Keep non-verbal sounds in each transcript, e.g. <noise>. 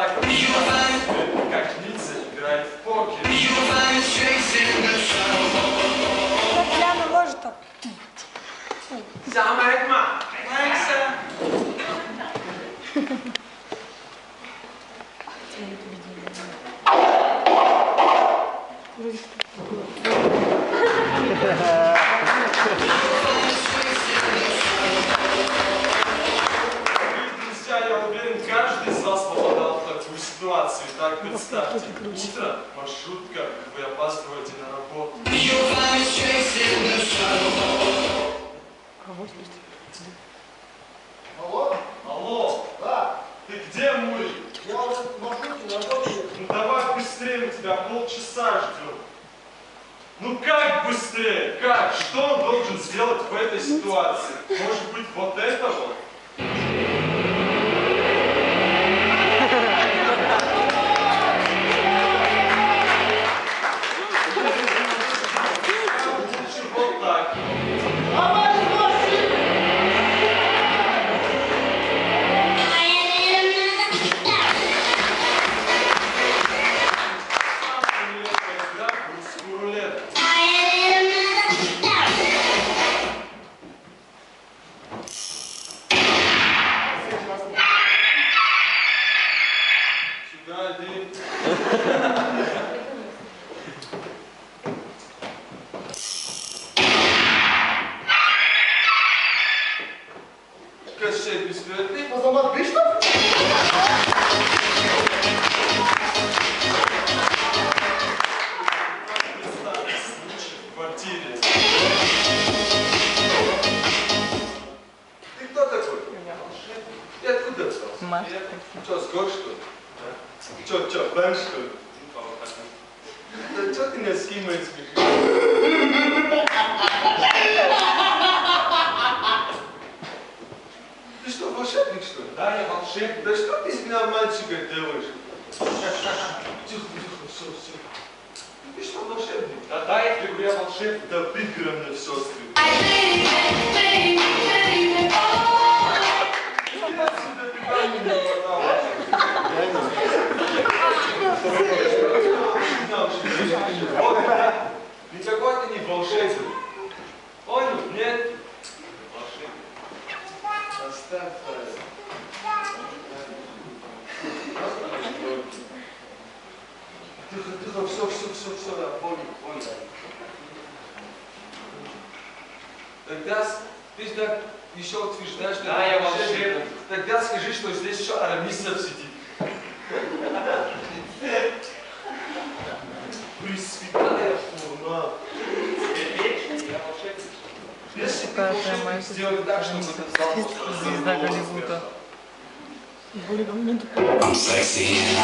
так как Ницца играет в покер. Прямо может так. Самая тьма. Макса. Друзья, я уверен, каждый ситуацию. Так, представьте, утро, маршрутка, вы опаздываете на работу. Алло? Алло, Да, ты где, Мурик? я уже в маршруте на работе. Ну давай быстрее, мы тебя полчаса ждем. Ну как быстрее? Как? Что он должен сделать в этой ситуации? Может быть, вот это вот? Geldim. <laughs> Бен, что ли? Да что ты меня с кем смешишь? Ты что, волшебник, что ли? Да, я волшебник. Да что ты из меня мальчика делаешь? Тихо, тихо, все, все. Ты что, волшебник? Да, да, я говорю, я волшебник. Да мне все Вот, Никакой ты не волшебник. Понял? Нет? Оставь. Тихо, тихо, все, все, все, все, я понял. Тогда ты же еще утверждаешь, Да, я волшебник. Тогда скажи, что здесь еще арамисов сидит. Пресвятая волшебник. Если ты Какая волшебник, моя сделай так, чтобы этот был Звезда Голливуда. I'm sexy and I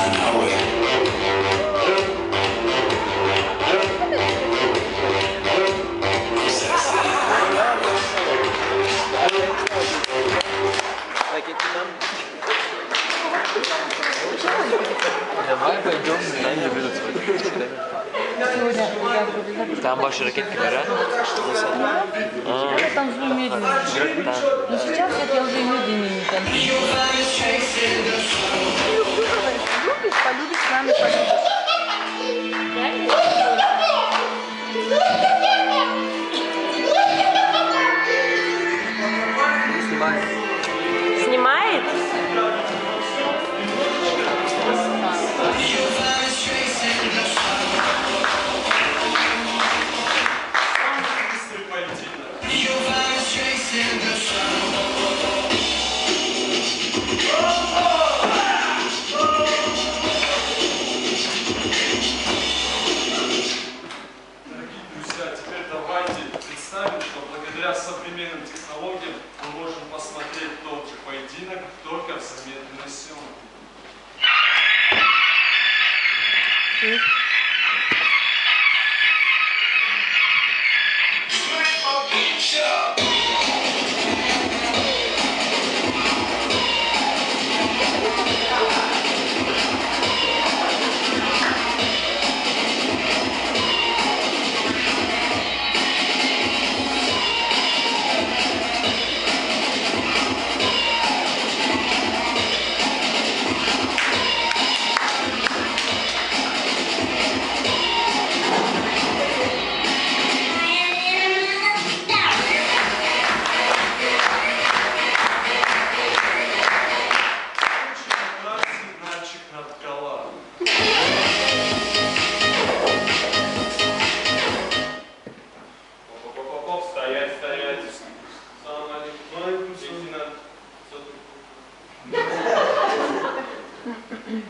Там ваши ракетки горят? А, Танцую медленно. да. Но сейчас вот я уже медленнее не танцую. Любишь, полюбишь с нами, полюбишь. Снимает? Быстрый благодаря современным технологиям мы можем посмотреть тот же поединок только в замедленной съемке.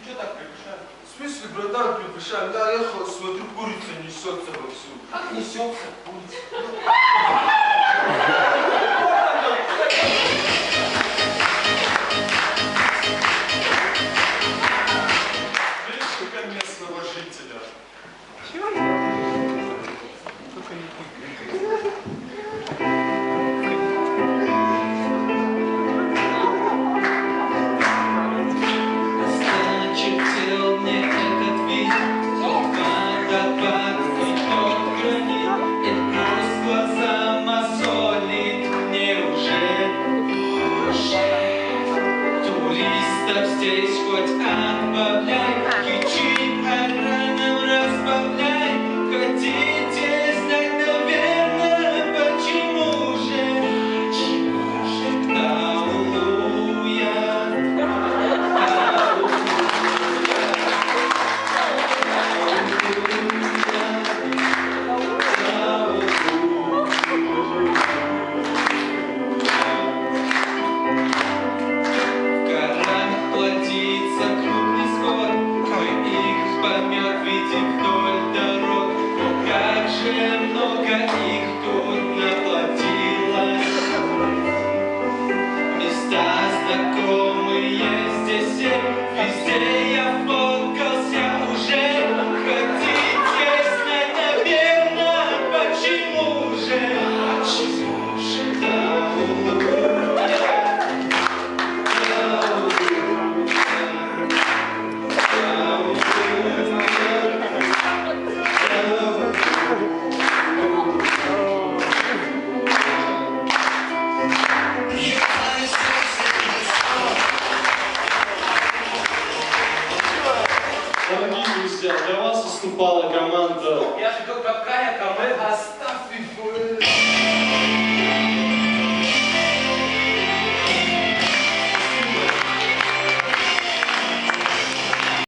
Что так превышаем? В смысле, братан, превышаем? Да, я смотрю, курица несется во всю. Как несется курица? <laughs> substage what I'm about You cheap and Дорогие друзья, для вас выступала команда. Я же какая команда, оставь